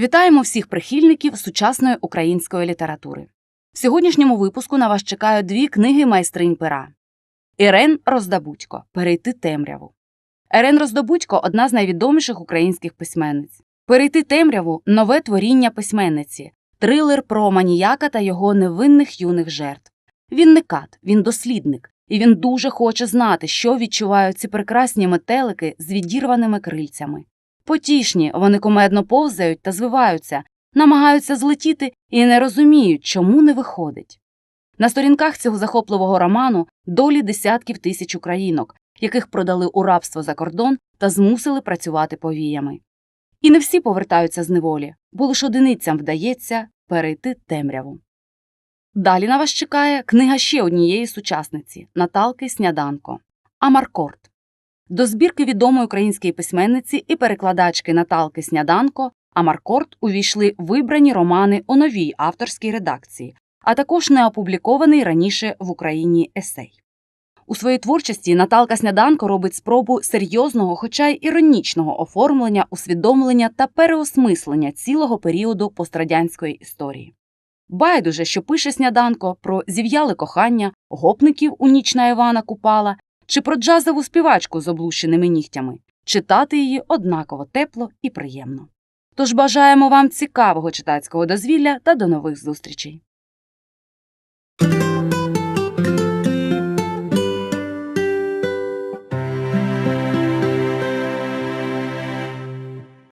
Вітаємо всіх прихильників сучасної української літератури. В сьогоднішньому випуску на вас чекають дві книги майстринь пера. Ірен Роздобудько Перейти темряву. Ірен Роздобудько одна з найвідоміших українських письменниць. Перейти темряву нове творіння письменниці, трилер про маніяка та його невинних юних жертв. Він не кат, він дослідник, і він дуже хоче знати, що відчувають ці прекрасні метелики з відірваними крильцями. Потішні, вони комедно повзають та звиваються, намагаються злетіти і не розуміють, чому не виходить. На сторінках цього захопливого роману долі десятків тисяч українок, яких продали у рабство за кордон та змусили працювати повіями. І не всі повертаються з неволі, бо лише одиницям вдається перейти темряву. Далі на вас чекає книга ще однієї сучасниці Наталки Сняданко Амаркорд. До збірки відомої української письменниці і перекладачки Наталки Сняданко Амаркорд увійшли вибрані романи у новій авторській редакції, а також неопублікований раніше в Україні есей. У своїй творчості Наталка Сняданко робить спробу серйозного, хоча й іронічного оформлення, усвідомлення та переосмислення цілого періоду пострадянської історії. Байдуже, що пише сняданко про зів'яле кохання, гопників у ніч на Івана Купала чи про джазову співачку з облущеними нігтями. Читати її однаково тепло і приємно. Тож бажаємо вам цікавого читацького дозвілля та до нових зустрічей.